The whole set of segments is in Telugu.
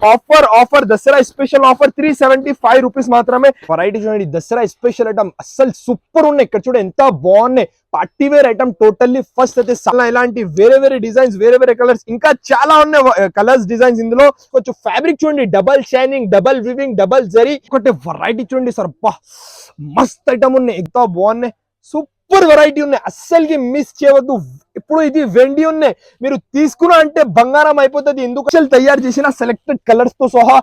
Offer offer Dasara special offer three seventy five rupees మాత్రమే వెరైటీ చూడండి దసరా స్పెషల్ ఐటమ్ అస్సలు సూపర్ ఉన్నాయి ఇక్కడ చూడండి ఎంత బాగున్నాయి party wear item totally first అయితే చాలా ఇలాంటి వేరే వేరే డిజైన్స్ వేరే వేరే కలర్స్ ఇంకా చాలా ఉన్నాయి కలర్స్ డిజైన్స్ ఇందులో కొంచెం ఫ్యాబ్రిక్ చూడండి double shining double weaving double zari ఒకటి వెరైటీ చూడండి సార్ బా మస్త్ ఐటమ్ ఉన్నాయి ఎంత బాగున్నాయి సూపర్ వెరైటీ ఉన్నాయి. అస్సలకి మిస్ చేయవద్దు. ఇప్పుడు ఇది వెండి ఉన్నాయి. మీరు తీసుకున్నా అంటే బంగారం అయిపోతుంది. ఎందుకు అసలు తయారు చేసిన సెలెక్టెడ్ కలర్స్తో సహా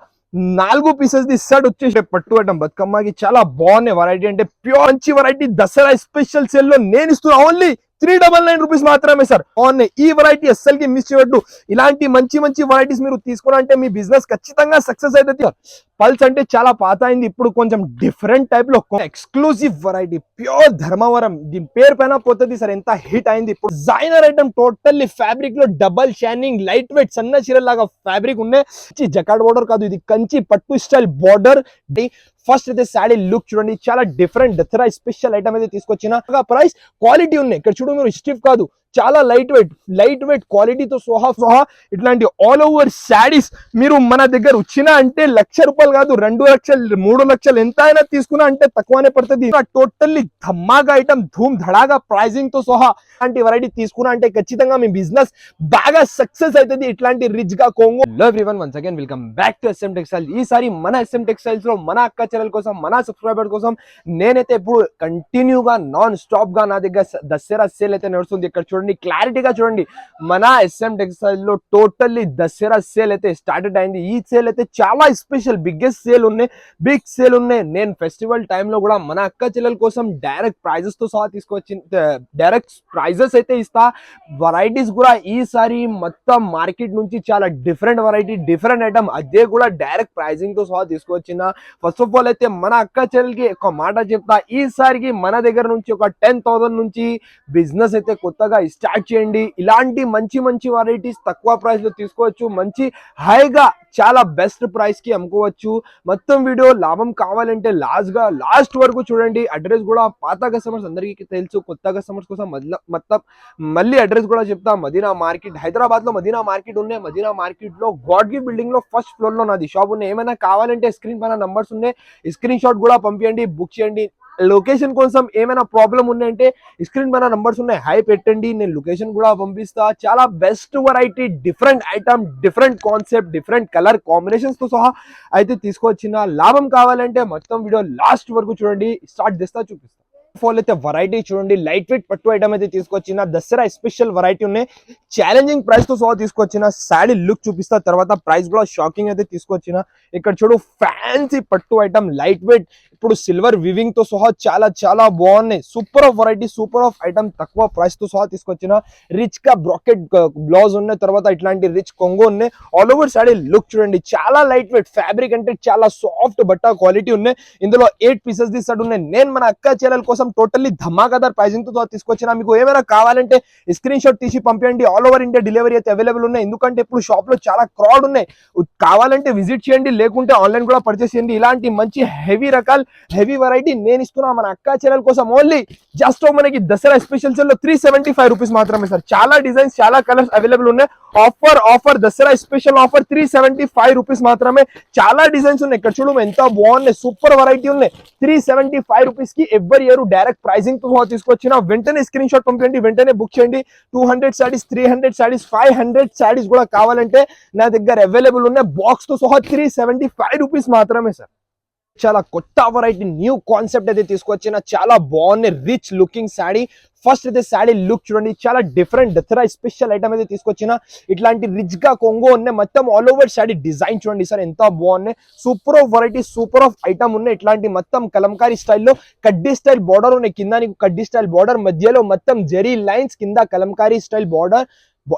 నాలుగు పీసెస్ ది సెట్ వచ్చేసి పట్టు ఐటమ్ బతుకమ్మకి చాలా బాగున్నాయి వెరైటీ అంటే ప్యూర్ మంచి వెరైటీ దసరా స్పెషల్ సేల్లో నేను ఇస్తున్నా. Only three double nine rupees మాత్రమే సార్ బాగున్నాయి ఈ వెరైటీ అస్సలకి మిస్ చేయొద్దు ఇలాంటి మంచి మంచి వెరైటీస్ మీరు తీసుకున్నారంటే మీ బిజినెస్ ఖచ్చితంగా సక్సెస్ అవుతుంది పల్స్ అంటే చాలా పాత అయింది ఇప్పుడు కొంచెం డిఫరెంట్ టైప్లో ఎక్స్క్లూజివ్ వెరైటీ ప్యూర్ ధర్మవరం. దీని పేరు పైన పోతుంది సార్ ఎంత హిట్ అయింది ఇప్పుడు డిజైనర్ ఐటమ్ టోటల్లీ ఫ్యాబ్రిక్లో డబల్ షైనింగ్ లైట్ వెయిట్ సన్న చీరల్ లాగా ఫ్యాబ్రిక్ ఉన్నాయి జకాడ్ బోర్డర్ కాదు ఇది కంచి పట్టు స్టైల్ బోర్డర్ ఫస్ట్ అయితే శాడీ లుక్ చూడండి చాలా డిఫరెంట్ దసరా స్పెషల్ ఐటమ్ అయితే తీసుకొచ్చిన. ప్రైస్ క్వాలిటీ ఉన్నాయి. ఇక్కడ చూడు మీరు స్టిఫ్ కాదు. చాలా లైట్ వెయిట్ లైట్ వెయిట్ క్వాలిటీతో సోహా సోహా ఇట్లాంటి ఆల్ ఓవర్ శాడీస్ మీరు మన దగ్గర వచ్చినా అంటే లక్ష రూపాయలు కాదు రెండు లక్షలు మూడు లక్షలు ఎంత అయినా తీసుకున్నా అంటే తక్కువనే పడుతుంది. టోటల్లీ ధమ్మాగా ఐటమ్ ధూమ్ ధడాగా ప్రైజింగ్తో సోహా ఇలాంటి వెరైటీ తీసుకున్నా అంటే ఖచ్చితంగా మీ బిజినెస్ బాగా సక్సెస్ అవుతుంది ఇట్లాంటి రిచ్గా కొంగు. Hello everyone once again welcome back to SM Textile ఈసారి మన ఎస్ఎం టెక్స్టైల్స్లో మన అక్క చెల్లెల కోసం మన సబ్స్క్రైబర్ కోసం నేనైతే ఇప్పుడు కంటిన్యూగా నాన్ స్టాప్గా నా దగ్గర దసరా సేల్ అయితే నడుస్తుంది. ఇక్కడ చూడండి. క్లారిటీగా చూడండి. మన ఎస్ఎం టెక్స్టైల్లో టోటల్లీ దసరా సేల్ అయితే స్టార్టెడ్ అయింది. ఈ సేల్ అయితే చాలా స్పెషల్ బిగ్గెస్ట్ సేల్ ఉన్నాయి. బిగ్ సేల్ ఉన్నాయి. నేను ఫెస్టివల్ టైంలో కూడా మన అక్క చెల్లెల కోసం డైరెక్ట్ ప్రైజెస్తో సహా తీసుకొచ్చి డైరెక్ట్ ప్రైజెస్ అయితే ఇస్తా. వెరైటీస్ కూడా ఈసారి మొత్తం మార్కెట్ నుంచి చాలా డిఫరెంట్ వెరైటీ డిఫరెంట్ ఐటమ్ అదే కూడా డైరెక్ట్ ప్రైజింగ్తో సహా తీసుకొచ్చిన. ఫస్ట్ ఆఫ్ ఆల్ అయితే మన అక్క చెల్లెలకి ఒక మాట చెప్తా. ఈసారికి మన దగ్గర నుంచి ఒక టెన్ థౌసండ్ నుంచి బిజినెస్ అయితే కొత్తగా స్టార్ట్ చేయండి. ఇలాంటి మంచి మంచి వెరైటీస్ తక్కువ ప్రైస్లో తీసుకోవచ్చు. మంచి హైగా చాలా బెస్ట్ ప్రైస్కి అమ్ముకోవచ్చు. మొత్తం వీడియో లాభం కావాలంటే లాస్ట్గా లాస్ట్ వరకు చూడండి. అడ్రస్ కూడా పాత కస్టమర్స్ అందరికీ తెలుసు. కొత్త కస్టమర్స్ కోసం మొత్తం మళ్ళీ అడ్రస్ కూడా చెప్తా. మదీనా మార్కెట్ హైదరాబాద్లో మదీనా మార్కెట్ ఉన్నాయి. మదీనా మార్కెట్లో గాడ్గి బిల్డింగ్లో ఫస్ట్ ఫ్లోర్లో నాది షాప్ ఉన్నాయి. ఏమైనా కావాలంటే స్క్రీన్ పైన నంబర్స్ ఉన్నాయి. స్క్రీన్ షాట్ కూడా పంపించండి బుక్ చేయండి. లొకేషన్ కోసం ఏమైనా ప్రాబ్లం ఉందంటే స్క్రీన్ పైన నంబర్స్ ఉన్నాయి. హై పెట్టండి నేను లొకేషన్ కూడా పంపిస్తా. చాలా best variety different item different concept different colour కాంబినేషన్స్తో సహా అయితే తీసుకొచ్చిన లాభం కావాలంటే మొత్తం వీడియో లాస్ట్ వరకు చూడండి. స్టార్ట్ చేస్తా చూపిస్తా. ఫాల్ అయితే వెరైటీ చూడండి. లైట్ వెయిట్ పట్టు ఐటమ్ అయితే తీసుకొచ్చిన. దసరా స్పెషల్ వెరైటీ ఉన్నాయి. ఛాలెంజింగ్ ప్రైస్తో సహా తీసుకొచ్చిన. శాడీ లుక్ చూపిస్తా. తర్వాత ప్రైస్ కూడా షాకింగ్ అయితే తీసుకొచ్చిన. ఇక్కడ చూడు ఫ్యాన్సీ పట్టు ఐటమ్ లైట్ వెయిట్ ఇప్పుడు సిల్వర్ వివింగ్తో సహా చాలా చాలా బాగున్నాయి. Super of variety super of item తక్కువ ప్రైస్తో సహా తీసుకొచ్చిన. రిచ్గా బ్రాకెట్ బ్లౌజ్ ఉన్నాయి. తర్వాత ఇట్లాంటి రిచ్ కొంగు ఉన్నాయి. ఆల్ ఓవర్ శాడీ లుక్ చూడండి. చాలా లైట్ వెయిట్ ఫ్యాబ్రిక్ అంటే చాలా సాఫ్ట్ బట్ట క్వాలిటీ ఉన్నాయి. ఇందులో ఎయిట్ పీసెస్ తీసాడు ఉన్నాయి. నేను మన అక్క చెల్లెల కోసం టోటల్లీ ధమాకాదార్ ప్రైజింగ్తో తీసుకొచ్చిన మీకు ఏమైనా కావాలంటే స్క్రీన్ షాట్ తీసి పంపించండి ఆల్ ఓవర్ ఇండియా డెలివరీ అయితే అవైలబుల్ ఉన్నాయి. ఎందుకంటే ఇప్పుడు షాప్లో చాలా క్రౌడ్ ఉన్నాయి. కావాలంటే విజిట్ చేయండి. లేకుంటే ఆన్లైన్ కూడా పర్చేస్ చేయండి. ఇలాంటి మంచి హెవీ రకాల హెవీ వెరైటీ నేను ఇస్తున్నా మన అక్క చెల్లెల కోసం ఓన్లీ జస్ట్ మనకి దసరా స్పెషల్ సెల్లో త్రీ సెవెంటీ ఫైవ్ రూపీస్ మాత్రమే సార్. చాలా డిజైన్స్ చాలా కలర్స్ అవైలబుల్ ఉన్నాయి. Offer offer Dasara special offer three seventy five rupees మాత్రమే. చాలా డిజైన్స్ ఉన్నాయి. ఇక్కడ చూడు ఎంత బాగున్నాయి. సూపర్ వెరైటీ ఉన్నాయి. త్రీ సెవెంటీ ఫైవ్ రూపీస్కి ఎవరి ఇయర్ డైరెక్ట్ ప్రైసింగ్తో తీసుకొచ్చిన వెంటనే స్క్రీన్ షాట్ పంపించండి వెంటనే బుక్ చేయండి. Two hundred sarees three hundred sarees five hundred sarees కూడా కావాలంటే నా దగ్గర అవైలబుల్ ఉన్నాయి బాక్స్తో సహా త్రీ సెవెంటీ ఫైవ్ రూపీస్ మాత్రమే సార్ చాలా కొత్త వెరైటీ న్యూ కాన్సెప్ట్ అయితే తీసుకొచ్చిన చాలా బాగున్నాయి రిచ్ లుకింగ్ శాడీ ఫస్ట్ అయితే శాడీ లుక్ చూడండి చాలా డిఫరెంట్ దసరా స్పెషల్ ఐటమ్ అయితే తీసుకొచ్చిన. ఇట్లాంటి రిచ్గా కొంగో ఉన్నాయి. మొత్తం ఆల్ ఓవర్ శాడీ డిజైన్ చూడండి సార్ ఎంత బాగున్నాయి. Super of variety super of item ఉన్నాయి. ఇట్లాంటి మొత్తం కలంకారీ స్టైల్లో కడ్డీ స్టైల్ బార్డర్ ఉన్నాయి. కింద నీకు కడ్డీ స్టైల్ బార్డర్ మధ్యలో మొత్తం జెరీ లైన్స్ కింద Kalamkari style border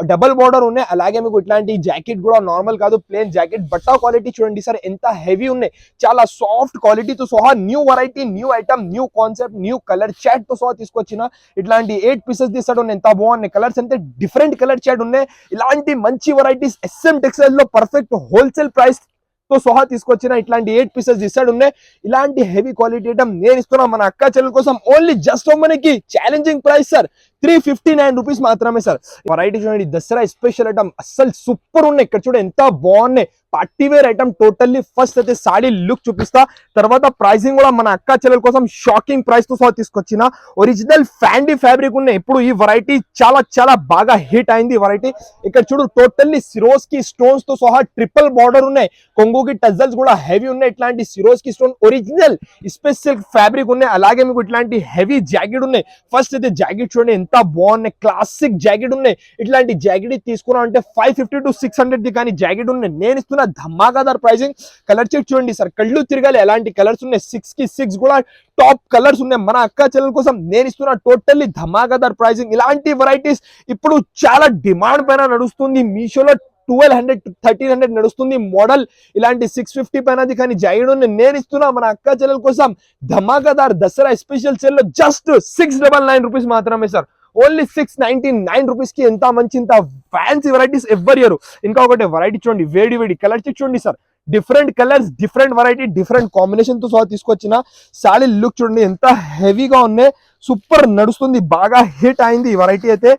double border ఉన్నాయి అలాగే మీకు ఇట్లాంటి జాకెట్ కూడా నార్మల్ కాదు ప్లేన్ జాకెట్ బట్టా క్వాలిటీ చూడండి సార్ ఎంత హెవీ ఉన్నాయి చాలా సాఫ్ట్ క్వాలిటీతో సహా new variety new item new concept new colour చాట్తో సహా తీసుకొచ్చిన ఇట్లాంటి ఎయిట్ పీసెస్ తీస్తాడు ఎంత బాగున్నాయి కలర్స్ అంటే డిఫరెంట్ కలర్ చాట్ ఉన్నాయి ఇలాంటి మంచి వెరైటీస్ ఎస్ఎం టెక్స్టైల్లో పర్ఫెక్ట్ హోల్సేల్ ప్రైస్తో సహా తీసుకొచ్చిన ఇట్లాంటి ఎయిట్ పీసెస్ ఇస్తాడు ఉన్నాయి ఇలాంటి హెవీ క్వాలిటీ ఐటమ్ నేను ఇస్తున్నా మన అక్క చెల్లెల కోసం ఓన్లీ జస్ట్ మనకి challenging price sir three fifty nine rupees మాత్రమే సార్ వెరైటీ చూడండి దసరా స్పెషల్ ఐటమ్ అస్సలు సూపర్ ఉన్నాయి ఇక్కడ చూడండి ఎంత బాగున్నాయి party wear item totally first అయితే సాడీ లుక్ చూపిస్తా. తర్వాత ప్రైసింగ్ కూడా మన అక్క చెల్లెల కోసం షాకింగ్ ప్రైస్తో సహా తీసుకొచ్చిన. ఒరిజినల్ ఫ్యాండీ ఫ్యాబ్రిక్ ఉన్నాయి. ఇప్పుడు ఈ వెరైటీ చాలా చాలా బాగా హిట్ అయింది ఈ వెరైటీ ఇక్కడ చూడు టోటల్లీ సిరోస్కి స్టోన్స్తో సహా ట్రిపుల్ బార్డర్ ఉన్నాయి. కొంగుకి టజల్స్ కూడా హెవీ ఉన్నాయి. ఇట్లాంటి Swarovski stone original special fabric ఉన్నాయి. అలాగే మీకు ఇట్లాంటి హెవీ జాకెట్ ఉన్నాయి. ఫస్ట్ అయితే జాకెట్ చూడండి ఎంత బాగున్నాయి. క్లాసిక్ జాకెట్ ఉన్నాయి. ఇట్లాంటి జాకెట్ తీసుకున్నా అంటే five fifty to six hundred the కానీ జాకెట్ ఉన్నాయి. నేను ఇస్తున్న ధమాకాదార్ ప్రైజింగ్. కలర్ చెక్ చూడండి సార్. కళ్ళు తిరగాలి. ఎలాంటి కలర్స్ ఉన్నాయి? సిక్స్కి సిక్స్ కూడా టాప్ కలర్స్ ఉన్నాయి. మన అక్క చెల్లెల కోసం నేను ఇస్తున్న టోటల్లీ ధమాకాదార్ ప్రైజింగ్. ఇలాంటి వెరైటీస్ ఇప్పుడు చాలా డిమాండ్ పైన నడుస్తుంది. మీషోలో ట్వెల్వ్ హండ్రెడ్ థర్టీన్ హండ్రెడ్ నడుస్తుంది. మోడల్ ఇలాంటి సిక్స్ ఫిఫ్టీ పైనది కానీ జాయిడ్ నేను ఇస్తున్నా మన అక్క చెల్లెల కోసం ధమాకాదార్ దసరా స్పెషల్ సెల్లో just six double nine rupees మాత్రమే sir. Only six ninety nine రూపీస్కి ఎంత మంచి ఇంత ఫ్యాన్సీ వెరైటీస్ ఎవరి ఇయర్ ఇంకా ఒకటి వెరైటీ చూడండి వేడి వేడి కలర్ చెక్ చూడండి sir different colours different variety different కాంబినేషన్తో సహా తీసుకొచ్చిన శాలీ లుక్ చూడండి ఎంత హెవీగా ఉన్నాయి. సూపర్ నడుస్తుంది బాగా హిట్ అయింది ఈ వెరైటీ అయితే.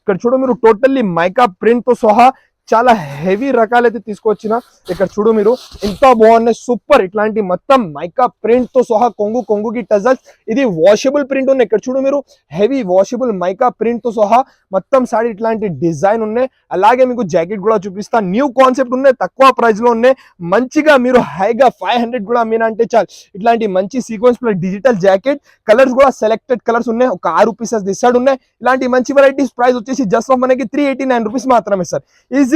ఇక్కడ చూడండి మీరు టోటల్లీ మైకా ప్రింట్తో సహా చాలా హెవీ రకాలైతే తీసుకొచ్చిన. ఇక్కడ చూడు మీరు ఎంత బాగున్నాయి సూపర్ ఇట్లాంటి మొత్తం మైకా ప్రింట్తో సహా కొంగు కొంగుకి టజల్స్. ఇది వాషబుల్ ప్రింట్ ఉన్నాయి. ఇక్కడ చూడు మీరు హెవీ వాషబుల్ మైకా ప్రింట్తో సహా మొత్తం సారీ ఇట్లాంటి డిజైన్ ఉన్నాయి. అలాగే మీకు జాకెట్ కూడా చూపిస్తా. న్యూ కాన్సెప్ట్ ఉన్నాయి తక్కువ ప్రైస్లో ఉన్నాయి. మంచిగా మీరు హైగా ఫైవ్ హండ్రెడ్ కూడా అమ్మిన అంటే చాలు. ఇట్లాంటి మంచి sequence plus digital jacket colours కూడా సెలెక్టెడ్ కలర్స్ ఉన్నాయి. ఒక ఆరు పీసెస్ డిసైడ్ ఉన్నాయి. ఇలాంటి మంచి వెరైటీస్ ప్రైస్ వచ్చేసి జస్ట్ ఆఫ్ మనకి త్రీ ఎయిటీ నైన్ రూపీస్ మాత్రమే సార్.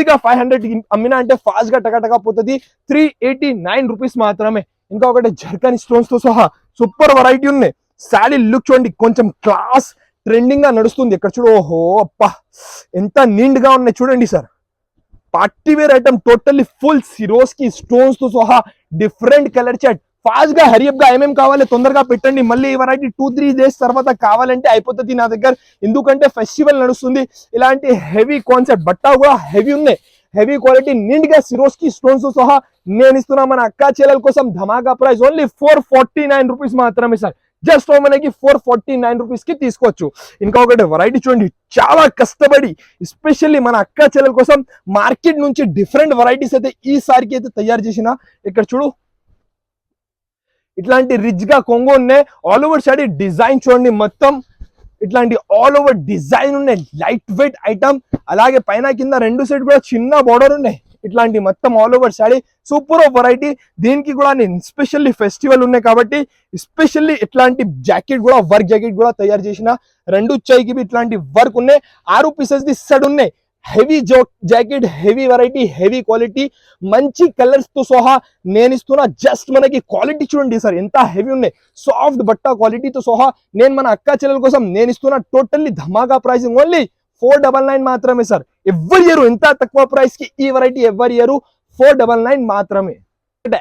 ఈజీగా ఫైవ్ హండ్రెడ్ అమ్మినా అంటే ఫాస్ట్గా పోతుంది. త్రీ ఎయిటీ నైన్ రూపీస్ మాత్రమే. ఇంకా ఒకటి జర్కాని స్టోన్స్తో సహా సూపర్ వెరైటీ ఉన్నాయి. శారీ లుక్ చూడండి కొంచెం క్లాస్ ట్రెండింగ్గా నడుస్తుంది ఇక్కడ చూడు. ఓహో అప్ప ఎంత నీండ్గా ఉన్నాయి చూడండి sir. Party wear item totally full Swarovski స్టోన్స్తో సహా డిఫరెంట్ కలర్ చాట్ ఫాస్ట్గా హరియప్గా ఏమేమి కావాలి తొందరగా పెట్టండి. మళ్ళీ ఈ వెరైటీ టూ త్రీ డేస్ తర్వాత కావాలంటే అయిపోతుంది నా దగ్గర. ఎందుకంటే ఫెస్టివల్ నడుస్తుంది. ఇలాంటి హెవీ కాన్సెప్ట్ బట్ట కూడా హెవీ ఉన్నాయి. హెవీ క్వాలిటీ నిండుగా సిరోస్కి స్టోన్స్ సహా నేను ఇస్తున్నా మన అక్క చెల్లెల కోసం ధమాకా price only four forty nine rupees మాత్రమే సార్. జస్ట్ మనకి ఫోర్ ఫార్టీ నైన్ రూపీస్కి తీసుకోవచ్చు. ఇంకా ఒకటి వెరైటీ చూడండి. చాలా కష్టపడి ఎస్పెషల్లీ మన అక్క చెల్లెల కోసం మార్కెట్ నుంచి డిఫరెంట్ వెరైటీస్ అయితే ఈసారికి అయితే తయారు చేసిన. ఇక్కడ చూడు ఇట్లాంటి రిచ్గా కొంగు ఉన్నాయి. ఆల్ ఓవర్ సైడ్ డిజైన్ చూడండి మొత్తం. ఇట్లాంటి ఆల్ ఓవర్ డిజైన్ ఉన్నాయి. లైట్ వెయిట్ ఐటమ్ అలాగే పైన కింద రెండు సైడ్ కూడా చిన్న బార్డర్ ఉన్నాయి. ఇట్లాంటి మొత్తం all over saree super variety దీనికి కూడా నేను స్పెషల్లీ ఫెస్టివల్ ఉన్నాయి కాబట్టి స్పెషల్లీ ఇట్లాంటి జాకెట్ కూడా వర్క్ జాకెట్ కూడా తయారు చేసిన రెండు చైకి ఇట్లాంటి వర్క్ ఉన్నాయి. ఆరు పీసెస్ ది సెడ్ ఉన్నాయి. హెవీ జో jacket heavy variety heavy quality మంచి కలర్స్తో సహా నేను ఇస్తున్నా జస్ట్ మనకి క్వాలిటీ చూడండి సార్ ఎంత హెవీ ఉన్నాయి. సాఫ్ట్ బట్ట క్వాలిటీతో సహా నేను మన అక్క చెల్లెల కోసం నేను ఇస్తున్న టోటల్లీ ధమాకా pricing only four double nine మాత్రమే సార్. ఎవరి ఇయర్ ఎంత తక్కువ ప్రైస్కి ఈ variety every year four double nine మాత్రమే.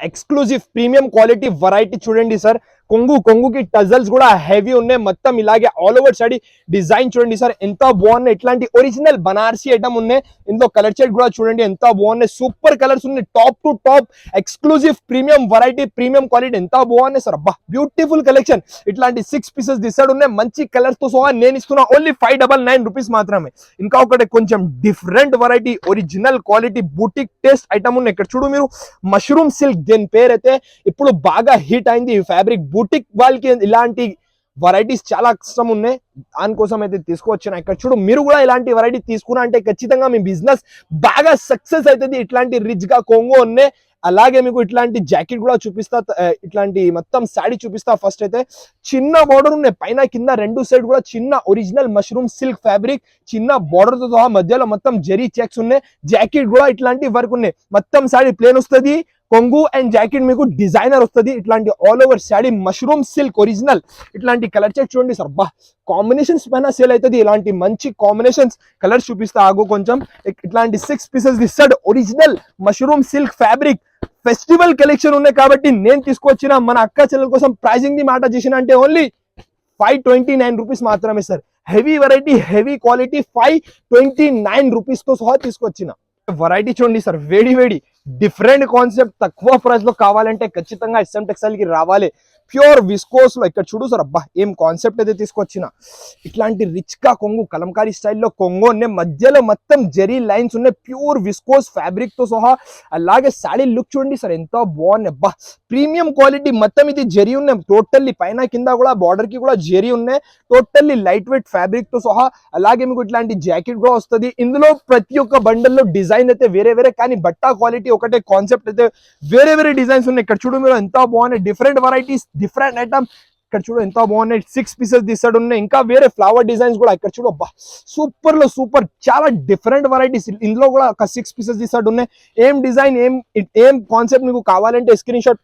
ఎక్స్క్లూజివ్ ప్రీమియం క్వాలిటీ వెరైటీ చూడండి సార్. కొంగు కొంగుకి టజల్స్ కూడా హెవీ ఉన్నాయి మొత్తం ఇలాగే ఆల్ ఓవర్ సైడ్ డిజైన్ చూడండి సార్ ఎంత బాగున్నాయి ఇట్లాంటి ఒరిజినల్ బనారసి ఐటమ్ ఉన్నాయి ఇందులో కలర్ షేడ్ కూడా చూడండి ఎంత బాగున్నాయి సూపర్ కలర్స్ ఉన్నాయి top to top exclusive premium variety premium quality ఎంత బాగున్నాయి సార్ అబ్బా బ్యూటిఫుల్ కలెక్షన్ ఇట్లాంటి సిక్స్ పీసెస్ డిసైడ్ ఉన్నాయి మంచి కలర్స్తో సహా నేను ఇస్తున్నా only five double nine rupees మాత్రమే ఇంకా ఒకటి కొంచెం different variety original quality boutique taste item ఉన్నాయి ఇక్కడ చూడు మీరు మష్రూమ్ సిల్క్ దీని పేరైతే ఇప్పుడు బాగా హిట్ అయింది ఈ ఫ్యాబ్రిక్ బుటిక్ వాళ్ళకి ఇలాంటి వెరైటీస్ చాలా కష్టం ఉన్నాయి. దానికోసం అయితే తీసుకువచ్చిన. ఇక్కడ చూడు మీరు కూడా ఇలాంటి వెరైటీ తీసుకున్నా అంటే ఖచ్చితంగా మీ బిజినెస్ బాగా సక్సెస్ అవుతుంది. ఇట్లాంటి రిచ్గా కొంగు ఉన్నాయి. అలాగే మీకు ఇట్లాంటి జాకెట్ కూడా చూపిస్తా ఇట్లాంటి మొత్తం శాడీ చూపిస్తా ఫస్ట్ అయితే. చిన్న బోర్డర్ ఉన్నాయి. పైన కింద రెండు సైడ్ కూడా చిన్న ఒరిజినల్ మష్రూమ్ సిల్క్ ఫ్యాబ్రిక్ చిన్న బోర్డర్తో సహా మధ్యలో మొత్తం జరీ చెక్స్ ఉన్నాయి. జాకెట్ కూడా ఇట్లాంటి వర్క్ ఉన్నాయి. మొత్తం శాడీ ప్లేన్ వస్తుంది. కొంగు అండ్ జాకెట్ మీకు డిజైనర్ వస్తుంది. ఇట్లాంటి all over sari mushroom silk original ఇట్లాంటి కలర్ చెక్ చూడండి సార్ బా కాంబినేషన్స్ పైన సేల్ అవుతుంది. ఇలాంటి మంచి కాంబినేషన్స్ కలర్స్ చూపిస్తా. ఆగు కొంచెం. ఇట్లాంటి సిక్స్ పీసెస్ ఇస్తాడు original mushroom silk fabric festival collection ఉన్నాయి కాబట్టి నేను తీసుకొచ్చిన మన అక్క చెల్లెల కోసం ప్రైజింగ్ ది మాట చేసిన అంటే only five twenty nine rupees మాత్రమే sir heavy variety heavy quality five twenty nine రూపీస్తో సహా తీసుకొచ్చిన. వెరైటీ చూడండి సార్ వేడి వేడి. డిఫరెంట్ కాన్సెప్ట్ తక్కువ ప్రైస్లో కావాలంటే ఖచ్చితంగా ఎస్ఎం టెక్స్టైల్కి రావాలి. ప్యూర్ విస్కోస్లో ఇక్కడ చూడు సార్ అబ్బా ఏం కాన్సెప్ట్ అయితే తీసుకొచ్చిన. ఇట్లాంటి రిచ్గా కొంగు కలంకారీ స్టైల్లో కొంగు ఉన్నాయి మధ్యలో మొత్తం జెరీ లైన్స్ ఉన్నాయి ప్యూర్ విస్కోస్ ఫ్యాబ్రిక్తో సహా. అలాగే శాడీ లుక్ చూడండి సార్ ఎంత బాగున్నాయి అబ్బా. ప్రీమియం క్వాలిటీ మొత్తం ఇది జెరీ ఉన్నాయి టోటల్లీ పైన కింద కూడా బార్డర్కి కూడా జెరీ ఉన్నాయి టోటల్లీ లైట్ వెయిట్ ఫ్యాబ్రిక్తో సహా. అలాగే మీకు ఇట్లాంటి జాకెట్ కూడా వస్తుంది. ఇందులో ప్రతి ఒక్క బండల్లో డిజైన్ అయితే వేరే వేరే కానీ బట్టా క్వాలిటీ ఒకటే కాన్సెప్ట్ అయితే వేరే వేరే డిజైన్స్ ఉన్నాయి. ఇక్కడ చూడు మీరు ఎంత బాగున్నాయి డిఫరెంట్ వెరైటీస్ డిఫరెంట్ ఐటమ్ ఇక్కడ చూడు ఎంత బాగున్నాయి. సిక్స్ పీసెస్ తీసాడు ఉన్నాయి. ఇంకా వేరే ఫ్లవర్ డిజైన్స్ కూడా ఇక్కడ చూడు అబ్బా. సూపర్లో సూపర్ చాలా డిఫరెంట్ వెరైటీస్ ఇందులో కూడా ఒక సిక్స్ పీసెస్ తీసాడు ఉన్నాయి. ఏం డిజైన్ ఏం ఏం కాన్సెప్ట్ మీకు కావాలంటే స్క్రీన్ షాట్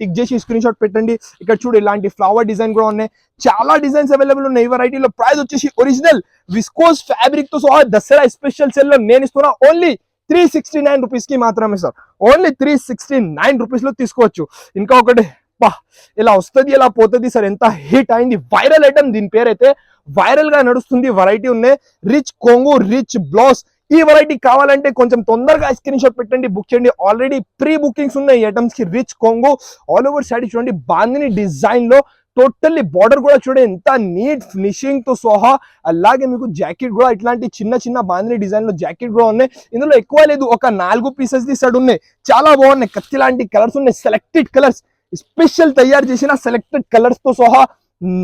టిక్ చేసి స్క్రీన్ షాట్ పెట్టండి. ఇక్కడ చూడు ఇలాంటి ఫ్లవర్ డిజైన్ కూడా ఉన్నాయి. చాలా డిజైన్స్ అవైలబుల్ ఉన్నాయి. ఈ వెరైటీలో ప్రైస్ వచ్చేసి ఒరిజినల్ విస్కోస్ ఫ్యాబ్రిక్తో సహా దసరా స్పెషల్ సెల్లో నేను ఇస్తున్నా ఓన్లీ త్రీ సిక్స్టీ నైన్ రూపీస్కి మాత్రమే sir only three sixty nine రూపీస్లో తీసుకోవచ్చు. ఇంకా ఒకటి అబ్బా ఇలా వస్తుంది ఇలా పోతుంది సార్ ఎంత హిట్ అయింది. వైరల్ ఐటమ్ దీని పేరైతే వైరల్గా నడుస్తుంది వెరైటీ ఉన్నాయి. రిచ్ కొంగు రిచ్ బ్లౌజ్ ఈ వెరైటీ కావాలంటే కొంచెం తొందరగా స్క్రీన్ షాట్ పెట్టండి బుక్ చేయండి. ఆల్రెడీ ప్రీ బుకింగ్స్ ఉన్నాయి ఐటమ్స్కి. రిచ్ కొంగు ఆల్ ఓవర్ సైడ్ చూడండి బాందిని డిజైన్లో టోటల్లీ బార్డర్ కూడా చూడండి ఎంత నీట్ ఫినిషింగ్తో సోహా. అలాగే మీకు జాకెట్ కూడా ఇట్లాంటి చిన్న చిన్న బాందిని డిజైన్లో జాకెట్ కూడా ఉన్నాయి. ఇందులో ఎక్కువ లేదు ఒక నాలుగు పీసెస్ సైడ్ ఉన్నాయి. చాలా బాగున్నాయి కత్తి లాంటి కలర్స్ ఉన్నాయి సెలెక్టెడ్ కలర్స్ స్పెషల్ తయారు చేసిన సెలెక్టెడ్ కలర్స్తో సహా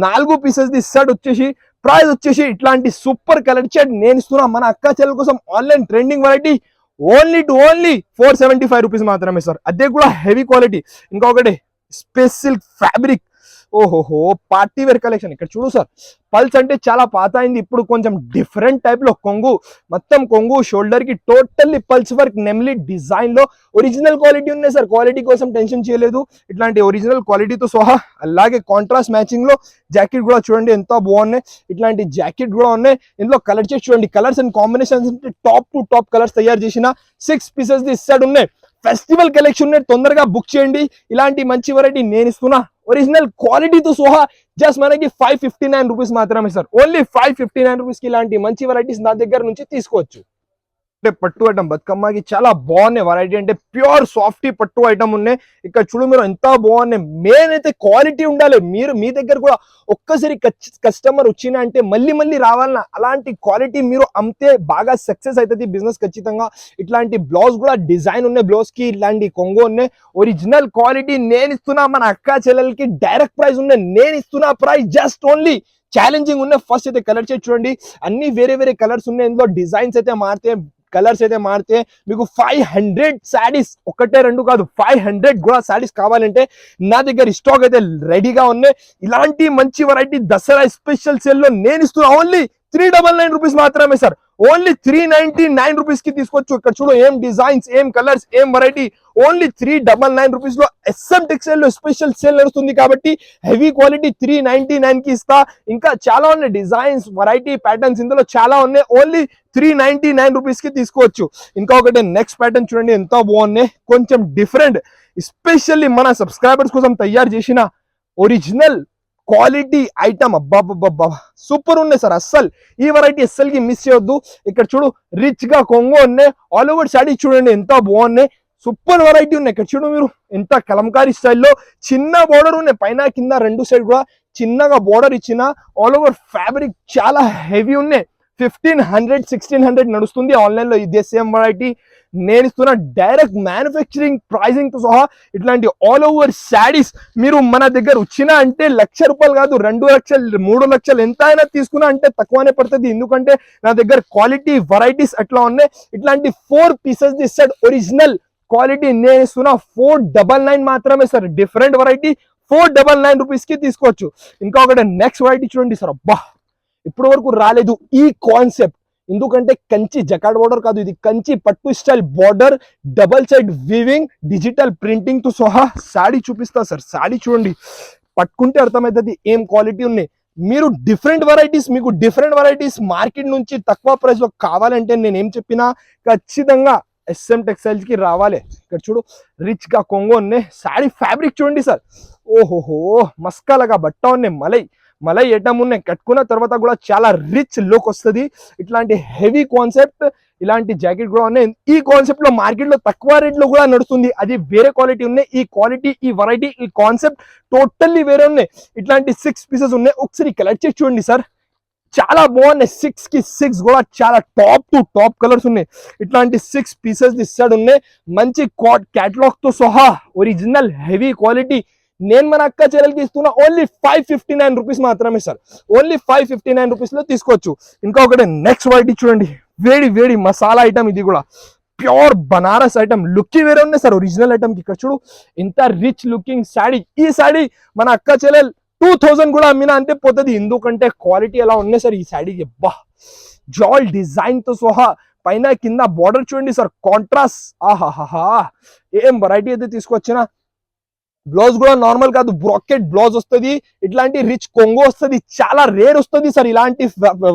నాలుగు పీసెస్ ది షర్ట్ వచ్చేసి ప్రైస్ వచ్చేసి ఇట్లాంటి సూపర్ కలర్ షర్ట్ నేను ఇస్తున్నా. మన అక్క చెల్లెల కోసం online trending variety only two only four seventy five rupees మాత్రమే సార్ అదే కూడా హెవీ క్వాలిటీ ఇంకొకటి స్పెసిల్ ఫ్యాబ్రిక్ ఓహోహో పార్టీ వేర్ కలెక్షన్. ఇక్కడ చూడు సార్ పల్స్ అంటే చాలా పాత అయింది ఇప్పుడు కొంచెం డిఫరెంట్ టైప్లో కొంగు మొత్తం కొంగు షోల్డర్కి టోటల్లీ పల్స్ వర్క్ నెమ్లీ డిజైన్లో ఒరిజినల్ క్వాలిటీ ఉన్నాయి సార్ క్వాలిటీ కోసం టెన్షన్ చేయలేదు. ఇట్లాంటి ఒరిజినల్ క్వాలిటీతో సహా అలాగే కాంట్రాస్ట్ మ్యాచింగ్లో జాకెట్ కూడా చూడండి ఎంత బాగున్నాయి. ఇట్లాంటి జాకెట్ కూడా ఉన్నాయి. ఇందులో కలర్ చేసి చూడండి colours and combinations top to top colours తయారు చేసిన సిక్స్ పీసెస్ ది ఇస్తాడు ఉన్నాయి. ఫెస్టివల్ కలెక్షన్ తొందరగా బుక్ చేయండి. ఇలాంటి మంచి వెరైటీ నేను ఇస్తున్నా. ఒరిజినల్ క్వాలిటీతో సోహా జస్ట్ మనకి ఫైవ్ ఫిఫ్టీ నైన్ రూపీస్ మాత్రమే sir only five fifty nine రూపీస్కి ఇలాంటి మంచి వెరైటీస్ నా దగ్గర నుంచి తీసుకోవచ్చు. అంటే పట్టు ఐటమ్. బతుకమ్మకి చాలా బాగున్నాయి. వెరైటీ అంటే ప్యూర్ సాఫ్టీ పట్టు ఐటమ్ ఉన్నాయి. ఇక్కడ చూడు మీరు ఎంత బాగున్నాయి. మెయిన్ అయితే క్వాలిటీ ఉండాలి. మీరు మీ దగ్గర కూడా ఒక్కసారి కస్టమర్ వచ్చిన అంటే మళ్ళీ మళ్ళీ రావాలన్నా అలాంటి క్వాలిటీ మీరు అమ్మితే బాగా సక్సెస్ అవుతుంది బిజినెస్ ఖచ్చితంగా. ఇట్లాంటి బ్లౌజ్ కూడా డిజైన్ ఉన్నాయి. బ్లౌజ్కి ఇలాంటి కొంగు ఉన్నాయి. ఒరిజినల్ క్వాలిటీ నేను ఇస్తున్నా. మన అక్క చెల్లెలకి డైరెక్ట్ ప్రైస్ ఉన్నాయి. నేను ఇస్తున్నా ప్రైస్ జస్ట్ ఓన్లీ ఛాలెంజింగ్ ఉన్నాయి. ఫస్ట్ అయితే కలర్ చేసి చూడండి. అన్ని వేరే వేరే కలర్స్ ఉన్నాయి. ఇందులో డిజైన్స్ అయితే మారితే కలర్స్ అయితే మారితే మీకు ఫైవ్ హండ్రెడ్ శారీస్ ఒకటే రెండు కాదు ఫైవ్ హండ్రెడ్ కూడా శారీస్ కావాలంటే నా దగ్గర స్టాక్ అయితే రెడీగా ఉన్నాయి. ఇలాంటి మంచి వెరైటీ దసరా స్పెషల్ సేల్లో నేను ఇస్తున్నా only three double nine rupees మాత్రమే sir only three ninety nine రూపీస్కి తీసుకోవచ్చు ఇక్కడ చూడు ఏం డిజైన్స్ ఏం కలర్స్ ఏం variety only three double nine రూపీస్లో ఎస్ఎం టెక్స్టైల్లో స్పెషల్ సేల్ నడుస్తుంది కాబట్టి హెవీ క్వాలిటీ త్రీ నైన్టీ నైన్కి ఇస్తా. ఇంకా చాలా ఉన్నాయి డిజైన్స్ వెరైటీ ప్యాటర్న్స్ ఇందులో చాలా ఉన్నాయి. ఓన్లీ త్రీ నైన్టీ నైన్ రూపీస్కి తీసుకోవచ్చు. ఇంకా ఒకటి నెక్స్ట్ ప్యాటర్న్ చూడండి ఎంత బాగున్నాయి. కొంచెం డిఫరెంట్ ఎస్పెషల్లీ మన సబ్స్క్రైబర్స్ కోసం తయారు చేసిన ఒరిజినల్ క్వాలిటీ ఐటమ్. అబ్బాబ్బా సూపర్ ఉన్నాయి సార్. అస్సలు ఈ వెరైటీ అస్సలకి మిస్ చేయొద్దు. ఇక్కడ చూడు రిచ్గా కొంగు ఉన్నాయి. ఆల్ ఓవర్ శాడీ చూడండి ఎంత బాగున్నాయి. సూపర్ వెరైటీ ఉన్నాయి. ఇక్కడ చూడు మీరు ఎంత కలంకారీ స్టైల్లో చిన్న బోర్డర్ ఉన్నాయి. పైన కింద రెండు సైడ్ కూడా చిన్నగా బోర్డర్ ఇచ్చిన. ఆల్ ఓవర్ ఫ్యాబ్రిక్ చాలా హెవీ ఉన్నాయి. ఫిఫ్టీన్ హండ్రెడ్ సిక్స్టీన్ హండ్రెడ్ నడుస్తుంది ఆన్లైన్లో. ఇదే సేమ్ వెరైటీ నేను ఇస్తున్న డైరెక్ట్ మ్యానుఫ్యాక్చరింగ్ ప్రైజింగ్తో సహా ఇట్లాంటి ఆల్ ఓవర్ శారీస్ మీరు మన దగ్గర వచ్చినా అంటే లక్ష రూపాయలు కాదు రెండు లక్షలు మూడు లక్షలు ఎంత అయినా తీసుకున్నా అంటే తక్కువనే పడుతుంది. ఎందుకంటే నా దగ్గర క్వాలిటీ వెరైటీస్ అట్లా ఉన్నాయి? ఇట్లాంటి ఫోర్ పీసెస్ ఇస్తాడు ఒరిజినల్ క్వాలిటీ నేను ఇస్తున్నా ఫోర్ డబల్ నైన్ మాత్రమే sir different variety four double nine రూపీస్కి తీసుకోవచ్చు. ఇంకా ఒకటి నెక్స్ట్ వెరైటీ చూడండి సార్ అబ్బా! ఇప్పటి వరకు రాలేదు ఈ కాన్సెప్ట్ ఎందుకంటే కంచి జకాడ్ బోర్డర్ కాదు ఇది కంచి పట్టు style border double side weaving digital ప్రింటింగ్తో సహా శాడీ చూపిస్తా సార్. సాడీ చూడండి. పట్టుకుంటే అర్థమవుతుంది ఏం క్వాలిటీ ఉన్నాయి. మీరు డిఫరెంట్ వెరైటీస్ మీకు డిఫరెంట్ వెరైటీస్ మార్కెట్ నుంచి తక్కువ ప్రైస్లో కావాలంటే నేను ఏం చెప్పినా ఖచ్చితంగా ఎస్ఎం టెక్స్టైల్స్కి రావాలి. ఇక్కడ చూడు రిచ్గా కొంగు ఉన్నాయి. సారీ ఫ్యాబ్రిక్ చూడండి సార్. ఓహోహో మస్కాలగా బట్ట ఉన్నాయి. మలై. మలై ఐటమ్ కట్టుకున్న తర్వాత కూడా చాలా రిచ్ లుక్ వస్తుంది. ఇట్లాంటి హెవీ కాన్సెప్ట్ ఇలాంటి జాకెట్ కూడా ఉన్నాయి. ఈ కాన్సెప్ట్లో మార్కెట్లో తక్కువ రేట్లో కూడా నడుస్తుంది. అది వేరే క్వాలిటీ ఉన్నాయి. ఈ క్వాలిటీ ఈ వెరైటీ ఈ కాన్సెప్ట్ టోటల్లీ వేరే ఉన్నాయి. ఇట్లాంటి సిక్స్ పీసెస్ ఉన్నాయి. ఒకసారి కలెక్ట్ చేసి చూడండి సార్ చాలా బాగున్నాయి. సిక్స్కి సిక్స్ కూడా చాలా టాప్ టు టాప్ కలర్స్ ఉన్నాయి. ఇట్లాంటి సిక్స్ పీసెస్ ఇస్తాడు ఉన్నాయి. మంచి క్యాటలాగ్తో సహా ఒరిజినల్ హెవీ క్వాలిటీ నేను మన అక్క చెల్లెలకి ఇస్తున్న only five fifty nine rupees మాత్రమే sir. Only five fifty nine రూపీస్లో తీసుకోవచ్చు. ఇంకా ఒకటి నెక్స్ట్ వైటీ చూడండి. వేడి వేడి మసాలా ఐటమ్ ఇది కూడా. ప్యూర్ బనారస్ ఐటమ్ లుక్ వేరే ఉంది సార్. ఒరిజినల్ ఐటమ్కి ఇక్కడ చూడు. ఇంత రిచ్ లుకింగ్ శాడీ ఈ శాడీ మన అక్క చెల్లెలు టూ థౌజండ్ కూడా అమ్మినా అంతే పోతుంది. ఎందుకంటే క్వాలిటీ ఎలా ఉన్నాయి సార్ ఈ శాడీకి బా. జాల్ డిజైన్తో సహా పైన కింద బార్డర్ చూడండి సార్. కాంట్రాస్ట్ ఆహాహా ఏం వెరైటీ అయితే తీసుకొచ్చినా? బ్లౌజ్ కూడా నార్మల్ కాదు బ్రాకెట్ బ్లౌజ్ వస్తుంది ఇట్లాంటి రిచ్ కొంగు వస్తుంది చాలా రేర్ వస్తుంది సార్ ఇలాంటి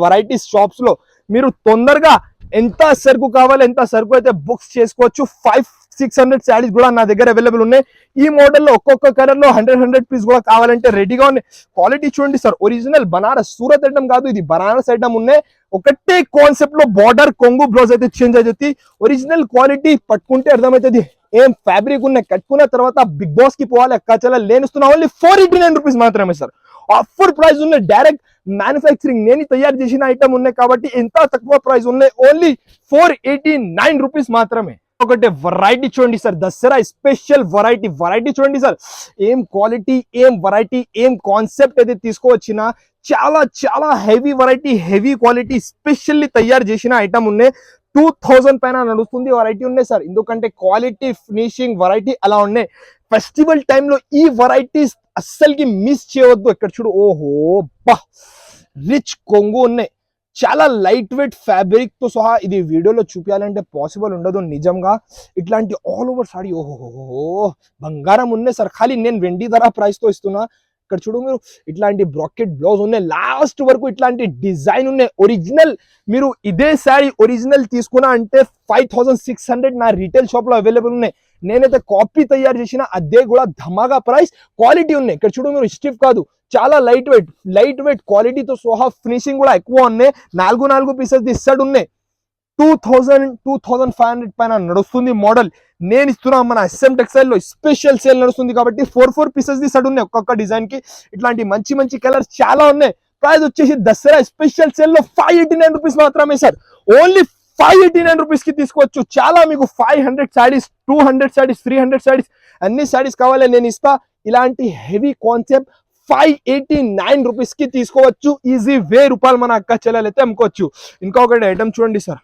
వెరైటీస్ షాప్స్లో. మీరు తొందరగా ఎంత సరుకు కావాలి ఎంత సరుకు అయితే బుక్స్ చేసుకోవచ్చు ఫైవ్ సిక్స్ హండ్రెడ్ శారీస్ కూడా నా దగ్గర అవైలబుల్ ఉన్నాయి. ఈ మోడల్లో ఒక్కొక్క కలర్లో హండ్రెడ్ హండ్రెడ్ పీస్ కూడా కావాలంటే రెడీగా ఉన్నాయి. క్వాలిటీ చూడండి sir original Banaras Surat item కాదు ఇది బనారస్ ఐటమ్ ఉన్నాయి. ఒకటే కాన్సెప్ట్లో బార్డర్ కొంగు బ్లౌజ్ అయితే చేంజ్ అవుతుంది ఒరిజినల్ క్వాలిటీ పట్టుకుంటే అర్థమవుతుంది. ఏం ఫ్యాబ్రిక్ ఉన్నాయి కట్టుకున్న తర్వాత బిగ్ బాస్కి పోవాలి అక్కాచల లేనిస్తున్నా only four eighty nine rupees మాత్రమే సార్ ఆఫర్ ప్రైస్ ఉన్నాయి డైరెక్ట్ మ్యానుఫ్యాక్చరింగ్ నేను తయారు చేసిన ఐటమ్ ఉన్నాయి కాబట్టి ఎంత తక్కువ ప్రైస్ ఉన్నాయి. Only four eighty nine rupees మాత్రమే. ఒకటి వెరైటీ చూడండి sir. Dasara special variety variety చూడండి సార్. ఏం క్వాలిటీ ఏం వెరైటీ ఏం కాన్సెప్ట్ అయితే తీసుకువచ్చిన చాలా చాలా heavy variety heavy quality specially తయారు చేసిన ఐటమ్ ఉన్నాయి. టూ థౌజండ్ పైన నడుస్తుంది వెరైటీ ఉన్నాయి సార్. ఎందుకంటే క్వాలిటీ ఫినిషింగ్ వెరైటీ అలా ఉన్నాయి. ఫెస్టివల్ టైంలో ఈ వెరైటీస్ అస్సలకి మిస్ చేయవద్దు. ఇక్కడ చూడు ఓహో బా! రిచ్ కొంగు ఉన్నాయి. చాలా లైట్ వెయిట్ ఫ్యాబ్రిక్తో సహా ఇది వీడియోలో చూపించాలంటే పాసిబుల్ ఉండదు నిజంగా. ఇట్లాంటి ఆల్ ఓవర్ సాడీ ఓహో బంగారం ఉన్నాయి సార్. ఖాళీ నేను వెండి ధర ప్రైస్తో ఇస్తున్నా. ఇక్కడ చూడు మీరు ఇట్లాంటి బ్రాకెట్ బ్లౌజ్ ఉన్నాయి. లాస్ట్ వరకు ఇట్లాంటి డిజైన్ ఉన్నాయి. ఒరిజినల్ మీరు ఇదే శారీ ఒరిజినల్ తీసుకున్నా అంటే ఫైవ్ థౌసండ్ సిక్స్ హండ్రెడ్ నా రీటైల్ షాప్లో అవైలబుల్ ఉన్నాయి. నేనైతే కాపీ తయారు చేసిన అదే కూడా ధమాగా ప్రైస్ క్వాలిటీ ఉన్నాయి. ఇక్కడ చూడు మీరు స్టిఫ్ కాదు. చాలా లైట్ వెయిట్ లైట్ వెయిట్ క్వాలిటీతో సోహా ఫినిషింగ్ కూడా ఎక్కువ ఉన్నాయి. నాలుగు నాలుగు పీసెస్ ఇస్తాడు ఉన్నాయి. Two thousand two thousand five hundred పైన నడుస్తుంది మోడల్ నేను ఇస్తున్నా మన ఎస్ఎం టెక్స్టైల్లో స్పెషల్ సేల్ నడుస్తుంది కాబట్టి ఫోర్ ఫోర్ పీసెస్ ది ఉన్నాయి ఒక్కొక్క డిజైన్కి. ఇట్లాంటి మంచి మంచి కలర్స్ చాలా ఉన్నాయి. ప్రైస్ వచ్చేసి దసరా స్పెషల్ సేల్లో ఫైవ్ ఎయిటీ నైన్ రూపీస్ మాత్రమే sir only five eighty nine రూపీస్కి తీసుకోవచ్చు. చాలా మీకు five hundred saris two hundred saris three hundred saris అన్ని శారీస్ కావాలి నేను ఇస్తా. ఇలాంటి heavy concept five eighty nine రూపీస్కి తీసుకోవచ్చు. ఈజీ వెయ్యి రూపాయలు మన అక్క చెల్లెలైతే అమ్ముకోవచ్చు. ఇంకొకటి ఐటమ్ చూడండి సార్.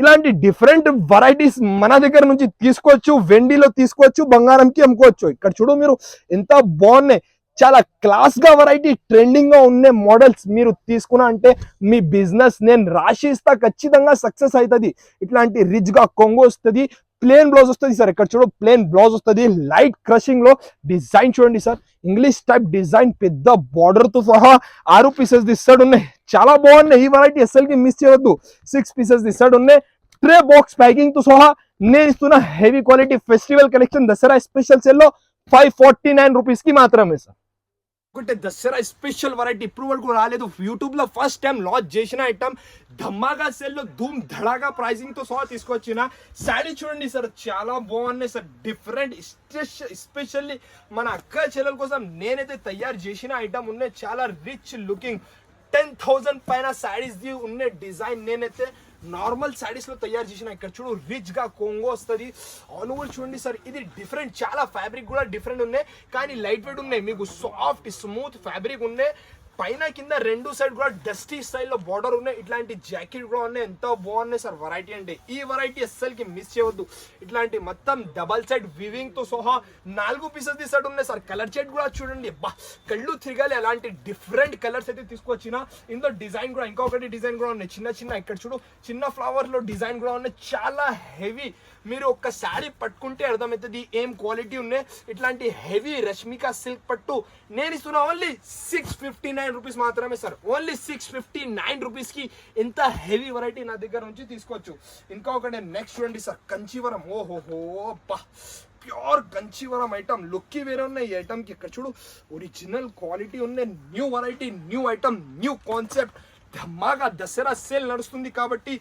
ఇలాంటి డిఫరెంట్ వెరైటీస్ మన దగ్గర నుంచి తీసుకోవచ్చు వెండిలో తీసుకోవచ్చు బంగారంకి అమ్ముకోవచ్చు. ఇక్కడ చూడు మీరు ఎంత బాగున్నాయి. చాలా క్లాస్గా వెరైటీ ట్రెండింగ్గా ఉండే మోడల్స్ మీరు తీసుకున్నా అంటే మీ బిజినెస్ నేను రాసిస్తా ఖచ్చితంగా సక్సెస్ అవుతుంది ఇట్లాంటి రిచ్గా కొంగు వస్తుంది ప్లేన్ బ్లౌజ్ వస్తుంది సార్. ఇక్కడ చూడు ప్లేన్ బ్లౌజ్ వస్తుంది లైట్ క్రషింగ్లో డిజైన్ చూడండి సార్. ఇంగ్లీష్ టైప్ డిజైన్ పెద్ద బార్డర్తో సహా ఆరు పీసెస్ దిస్తాడు ఉన్నాయి. చాలా బాగున్నాయి. ఈ వెరైటీ అస్సలకి మిస్ చేయవద్దు సిక్స్ పీసెస్ దిస్తాడు ఉన్నాయి. ట్రే బాక్స్ ప్యాకింగ్తో సహా నేను ఇస్తున్న heavy quality festival collection Dasara special సెల్లో ఫైవ్ ఫార్టీ నైన్ రూపీస్కి మాత్రమే సార్. ఒకటే దసరా స్పెషల్ వెరైటీ ఇప్పుడు కూడా రాలేదు. యూట్యూబ్లో ఫస్ట్ టైం లాంచ్ చేసిన ఐటమ్ ధమ్మాగా సెల్లో ధూమ్ ధడాగా ప్రైసింగ్తో సహా తీసుకొచ్చిన. శారీ చూడండి సార్ చాలా బాగున్నాయి సార్ డిఫరెంట్ స్పెషల్లీ మన అక్క చెల్లెల కోసం నేనైతే తయారు చేసిన ఐటమ్ ఉన్నాయి. చాలా రిచ్ లుకింగ్ టెన్ థౌజండ్ పైన శారీస్ ది ఉన్న డిజైన్ నేనైతే నార్మల్ శారీస్లో తయారు చేసిన ఇక్కడ చూడు రిచ్గా కొంగో వస్తుంది. ఆల్ ఓవర్ చూడండి సార్ ఇది డిఫరెంట్ చాలా ఫ్యాబ్రిక్ కూడా డిఫరెంట్ ఉన్నాయి. కానీ లైట్ వెయిట్ ఉన్నాయి. మీకు సాఫ్ట్ స్మూత్ ఫ్యాబ్రిక్ ఉన్నాయి. పైన కింద రెండు సైడ్ కూడా డస్టీ స్టైల్లో బార్డర్ ఉన్నాయి. ఇట్లాంటి జాకెట్ కూడా ఉన్నాయి. ఎంత బాగున్నాయి సార్ వెరైటీ అంటే. ఈ వెరైటీ అస్సలకి మిస్ చేయవద్దు. ఇట్లాంటి మొత్తం డబల్ సైడ్ వివింగ్తో సహా నాలుగు పీసెస్ తీసాడు ఉన్నాయి సార్. కలర్ షేడ్ కూడా చూడండి. బా కళ్ళు తిరగాలి అలాంటి డిఫరెంట్ కలర్స్ అయితే తీసుకొచ్చిన. ఇందులో డిజైన్ కూడా ఇంకొకటి డిజైన్ కూడా ఉన్నాయి. చిన్న చిన్న ఇక్కడ చూడు చిన్న ఫ్లవర్లో డిజైన్ కూడా ఉన్నాయి. చాలా హెవీ మీరు ఒక్క శారీ పట్టుకుంటే అర్థమవుతుంది ఏం క్వాలిటీ ఉన్నాయి. ఇట్లాంటి హెవీ రష్మిక సిల్క్ పట్టు. నేను ఇస్తున్నా only six fifty nine rupees మాత్రమే sir only six fifty nine రూపీస్కి ఇంత ఎంత హెవీ వెరైటీ నా దగ్గర నుంచి తీసుకోవచ్చు. ఇంకా ఒకటి నెక్స్ట్ చూడండి సార్ కంచీవరం. ఓహోహో అబ్బా. ప్యూర్ కంచివరం ఐటమ్ లుక్కి వేరే ఉన్నాయి ఈ ఐటమ్కి ఇక్కడ చూడు. ఒరిజినల్ క్వాలిటీ ఉన్నాయి new variety new item new concept ధమాగా Dasara sale నడుస్తుంది కాబట్టి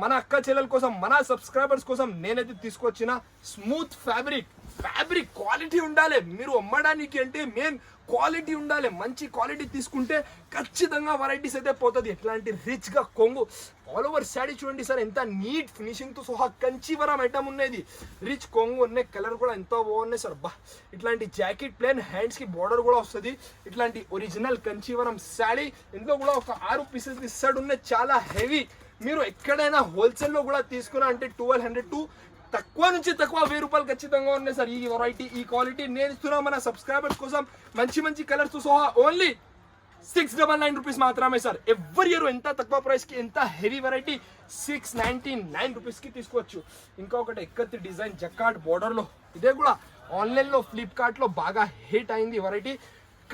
మన అక్క చెల్లెల కోసం మన సబ్స్క్రైబర్స్ కోసం నేనైతే తీసుకొచ్చిన స్మూత్ ఫ్యాబ్రిక్ ఫ్యాబ్రిక్ క్వాలిటీ ఉండాలి. మీరు అమ్మడానికి అంటే మెయిన్ క్వాలిటీ ఉండాలి మంచి క్వాలిటీ తీసుకుంటే ఖచ్చితంగా వెరైటీస్ అయితే పోతుంది. ఎట్లాంటి రిచ్గా కొంగు. ఆల్ ఓవర్ శాడీ చూడండి సార్ ఎంత నీట్ ఫినిషింగ్తో సహా కంచివరం ఐటమ్ ఉన్నది. రిచ్ కొంగు ఉన్నాయి కలర్ కూడా ఎంతో బాగున్నాయి సార్. బా ఇట్లాంటి జాకెట్ ప్లేన్ హ్యాండ్స్కి బార్డర్ కూడా వస్తుంది. ఇట్లాంటి ఒరిజినల్ కంచివరం శాడీ ఇందులో కూడా ఒక ఆరు పీసెస్ ఇస్తాడు ఉన్నాయి. చాలా హెవీ మీరు ఎక్కడైనా హోల్సేల్లో కూడా తీసుకున్నా అంటే ట్వెల్వ్ హండ్రెడ్ టు తక్కువ నుంచి తక్కువ వెయ్యి రూపాయలు ఖచ్చితంగా ఉన్నాయి సార్. ఈ వెరైటీ ఈ క్వాలిటీ నేను ఇస్తున్నా మన సబ్స్క్రైబర్స్ కోసం. మంచి మంచి colours Soha only six double nine rupees మాత్రమే సార్. ఎవ్రీ ఇయర్ ఎంత తక్కువ ప్రైస్కి ఎంత heavy variety six ninety nine రూపీస్కి తీసుకోవచ్చు. ఇంకొకటి ఎక్కత్తి డిజైన్ జకాట్ బోర్డర్లో ఇదే కూడా ఆన్లైన్లో ఫ్లిప్కార్ట్లో బాగా హిట్ అయింది వెరైటీ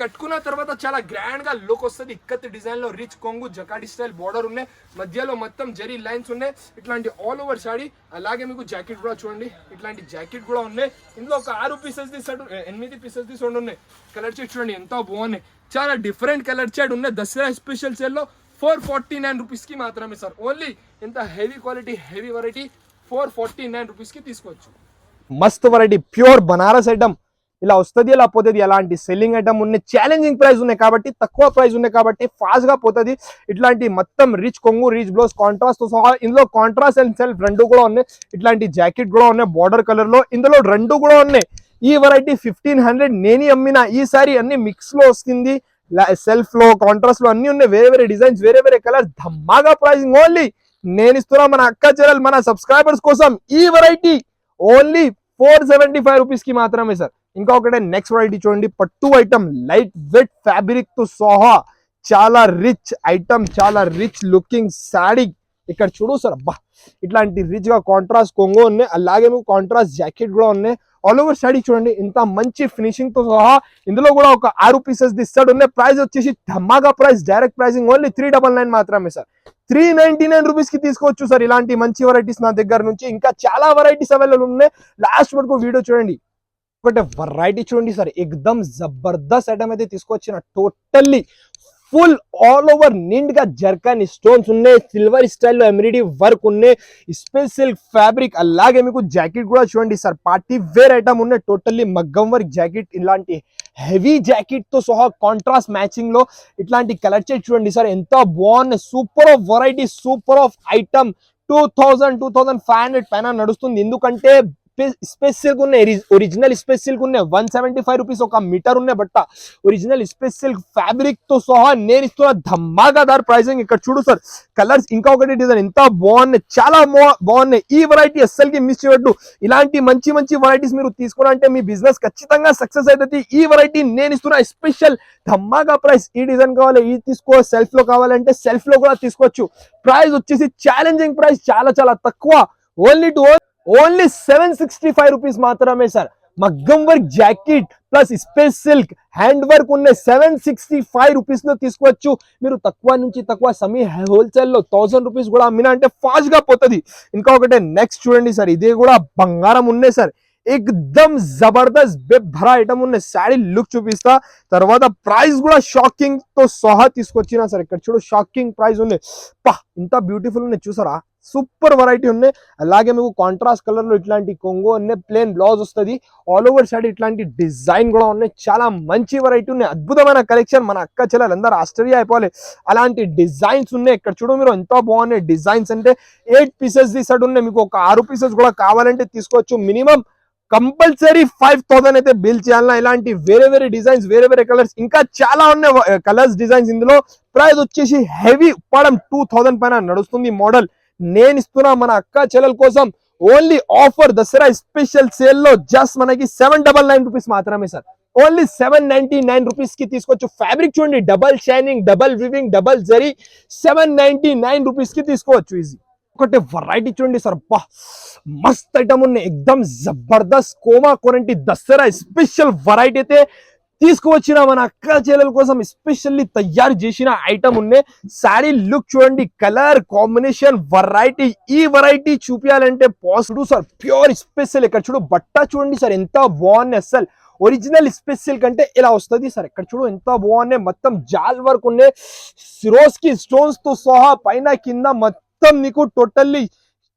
కట్టుకున్న తర్వాత చాలా గ్రాండ్గా లుక్ వస్తుంది. ఇక్కత్ డిజైన్లో రిచ్ కొంగు జకాడి స్టైల్ బోర్డర్ ఉన్నాయి. మధ్యలో మొత్తం జరీ లైన్స్ ఉన్నాయి. ఇట్లాంటి ఆల్ ఓవర్ సాడీ అలాగే మీకు జాకెట్ కూడా చూడండి. ఇట్లాంటి జాకెట్ కూడా ఉన్నాయి. ఇందులో ఒక ఆరు పీసెస్ తీసాడు ఎనిమిది పీసెస్ తీసుకోండి ఉన్నాయి. కలర్ షేడ్ చూడండి ఎంతో బాగున్నాయి. చాలా డిఫరెంట్ కలర్ షేడ్ ఉన్నాయి. దసరా స్పెషల్ సేల్లో ఫోర్ ఫార్టీ నైన్ రూపీస్కి మాత్రమే సార్ ఓన్లీ ఇంత heavy quality heavy variety four forty nine రూపీస్కి తీసుకోవచ్చు. మస్త్ వెరైటీ ప్యూర్ బనారస్ ఐటమ్ ఇలా వస్తుంది ఇలా పోతుంది. ఎలాంటి సెల్లింగ్ ఐటమ్ ఉన్నాయి ఛాలెంజింగ్ ప్రైస్ ఉన్నాయి కాబట్టి తక్కువ ప్రైస్ ఉన్నాయి కాబట్టి ఫాస్ట్గా పోతుంది. ఇట్లాంటి మొత్తం రిచ్ కొంగు రిచ్ బ్లౌజ్ కాంట్రాస్ట్ సహా ఇందులో కాంట్రాస్ట్ అండ్ సెల్ఫ్ రెండు కూడా ఉన్నాయి. ఇట్లాంటి జాకెట్ కూడా ఉన్నాయి బార్డర్ కలర్లో. ఇందులో రెండు కూడా ఉన్నాయి. ఈ వెరైటీ ఫిఫ్టీన్ హండ్రెడ్ నేను అమ్మిన. ఈసారి అన్ని మిక్స్లో వస్తుంది సెల్ఫ్లో కాంట్రాస్ట్లో అన్ని ఉన్నాయి. వేరే వేరే డిజైన్స్ వేరే వేరే కలర్ ధమ్మాగా ప్రైసింగ్ ఓన్లీ నేను ఇస్తున్నా మన అక్క చెల్లెలు మన సబ్స్క్రైబర్స్ కోసం ఈ variety only four seventy five రూపీస్కి మాత్రమే సార్ ఇంకొకటి నెక్స్ట్ వెరైటీ చూడండి. పట్టు ఐటమ్ లైట్ వెట్ ఫ్యాబ్రిక్తో సహా చాలా రిచ్ ఐటమ్ చాలా రిచ్ లుకింగ్ శాడీ ఇక్కడ చూడు సార్ అబ్బా! ఇట్లాంటి రిచ్గా కాంట్రాస్ట్ కొంగో ఉన్నాయి. అలాగే మీకు కాంట్రాస్ట్ జాకెట్ కూడా ఉన్నాయి. ఆల్ ఓవర్ శాడీ చూడండి. ఇంత మంచి ఫినిషింగ్తో సహా ఇందులో కూడా ఒక ఆరు పీసెస్ ఇస్తాడు ఉన్నాయి. ప్రైస్ వచ్చేసి ధమాగా price direct pricing only three double nine మాత్రమే సార్. త్రీ నైన్టీ నైన్ రూపీస్కి తీసుకోవచ్చు సార్ ఇలాంటి మంచి వెరైటీస్ నా దగ్గర నుంచి. ఇంకా చాలా వెరైటీస్ అవైలబుల్ ఉన్నాయి. లాస్ట్ వరకు వీడియో చూడండి. ఒకటి వెరైటీ చూడండి సార్ ఎక్దమ్ జబర్దస్త్ ఐటమ్ అయితే తీసుకొచ్చిన టోటల్లీ ఫుల్ ఆల్ ఓవర్ నిండ్గా స్టోన్స్ ఉన్నాయి సిల్వర్ స్టైల్లో ఎమ్రిడీ వర్క్ ఉన్నాయి స్పెషల్ ఫ్యాబ్రిక్ అలాగే మీకు జాకెట్ కూడా చూడండి సార్ పార్టీ వేర్ ఐటమ్ ఉన్నాయి టోటల్లీ మగ్గం వర్క్ జాకెట్ ఇలాంటి హెవీ జాకెట్తో సహా కాంట్రాస్ట్ మ్యాచింగ్లో ఇట్లాంటి కలర్ చేసి చూడండి సార్ ఎంత బాగున్నాయి super of variety super of item two thousand two thousand five hundred పైన నడుస్తుంది. ఎందుకంటే స్పెషల్ ఉన్నాయి ఒరిజినల్ స్పెషల్ ఉన్నాయి వన్ సెవెంటీ ఫైవ్ రూపీస్ ఒక మీటర్ ఉన్నాయి బట్ట ఒరిజినల్ స్పెషల్ ఫ్యాబ్రిక్తో సహా నేను ఇస్తున్న ధమాకాదార్ ప్రైసింగ్ ఇక్కడ చూడు సార్ కలర్స్ ఇంకా ఒకటి డిజైన్ ఎంత బాగున్నాయి చాలా బా- బాగున్నాయి ఈ వెరైటీ అస్సలకి మిస్ చేయొద్దు ఇలాంటి మంచి మంచి వెరైటీస్ మీరు తీసుకున్నారంటే మీ బిజినెస్ ఖచ్చితంగా సక్సెస్ అవుతుంది ఈ వెరైటీ నేను ఇస్తున్న స్పెషల్ ధమాకా ప్రైస్ ఈ డిజైన్ కావాలి ఈ తీసుకో సెల్ఫ్లో కావాలంటే సెల్ఫ్లో కూడా తీసుకోవచ్చు ప్రైస్ వచ్చేసి ఛాలెంజింగ్ ప్రైస్ చాలా చాలా తక్కువ only two only seven sixty five rupees మాత్రమే సార్. మగ్గం work jacket plus space silk hand work ఉన్న సెవెన్ సిక్స్టీ ఫైవ్ రూపీస్లో తీసుకోవచ్చు. మీరు తక్కువ నుంచి తక్కువ సమీ హోల్సేల్లో థౌసండ్ రూపీస్ కూడా అమ్మినా అంటే ఫాస్ట్గా పోతుంది. ఇంకా ఒకటే నెక్స్ట్ చూడండి సార్ ఇది కూడా బంగారం ఉన్నాయి సార్. ఎక్దమ్ జబర్దస్త్ బెబ్బరా ఐటమ్ ఉన్న శారీ లుక్ చూపిస్తా. తర్వాత ప్రైస్ కూడా షాకింగ్తో సహా తీసుకొచ్చిన సార్. ఇక్కడ చూడు షాకింగ్ ప్రైస్ ఉంది. పా ఇంత బ్యూటిఫుల్ ఉన్నాయి చూసారా? సూపర్ వెరైటీ ఉన్నాయి. అలాగే మీకు కాంట్రాస్ట్ కలర్లో ఇట్లాంటి కొంగు ఉన్నాయి ప్లేన్ బ్లౌజ్ వస్తుంది. ఆల్ ఓవర్ సైడ్ ఇట్లాంటి డిజైన్ కూడా ఉన్నాయి. చాలా మంచి వెరైటీ ఉన్నాయి. అద్భుతమైన కలెక్షన్ మన అక్క చెల్లెలు అందరూ ఆశ్చర్య అయిపోవాలి. అలాంటి డిజైన్స్ ఉన్నాయి. ఇక్కడ చూడు మీరు ఎంతో బాగున్నాయి డిజైన్స్ అంటే ఎయిట్ పీసెస్ తీసాడు ఉన్నాయి. మీకు ఒక ఆరు పీసెస్ కూడా కావాలంటే తీసుకోవచ్చు. మినిమం కంపల్సరీ ఫైవ్ థౌసండ్ అయితే బిల్ చేయాలన్నా ఇలాంటి వేరే వేరే డిజైన్స్ వేరే వేరే కలర్స్ ఇంకా చాలా ఉన్నాయి. కలర్స్ డిజైన్స్ ఇందులో. ప్రైస్ వచ్చేసి హెవీ పడం టూ థౌసండ్ పైన నడుస్తుంది మోడల్ నేను ఇస్తున్నా మన అక్క చెల్లెల కోసం. ఓన్లీ ఆఫర్ దసరా స్పెషల్ సేల్లో జస్ట్ మనకి సెవెన్ డబల్ నైన్ రూపీస్ మాత్రమే sir. Only seven ninety nine రూపీస్కి తీసుకోవచ్చు ఫ్యాబ్రిక్ చూడండి. Double shining double weaving double zari seven ninety nine రూపీస్కి తీసుకోవచ్చు ఈజీ ఒకటి వెరైటీ చూడండి సార్. బా మస్త్ ఐటమ్ ఉన్నాయి. ఎక్దమ్ జబర్దస్త్ కోమా కొరంటి దసరా స్పెషల్ వెరైటీ అయితే తీసుకువచ్చిన మన అక్క చెల్లెల కోసం ఎస్పెషల్లీ తయారు చేసిన ఐటమ్ ఉన్నాయి శారీ లుక్ చూడండి కలర్ కాంబినేషన్ వెరైటీ ఈ వెరైటీ చూపించాలంటే పాసిటివ్ సార్ ప్యూర్ స్పెషల్ ఇక్కడ చూడు బట్ట చూడండి సార్ ఎంత బాగుంది అసలు ఒరిజినల్ స్పెషల్ కంటే ఇలా వస్తుంది సార్ ఇక్కడ చూడు ఎంత బాగున్నాయి మొత్తం జాల్ వర్క్ ఉన్నాయి సిరోస్కి స్టోన్స్తో సహా పైన కింద మొత్తం నీకు టోటల్లీ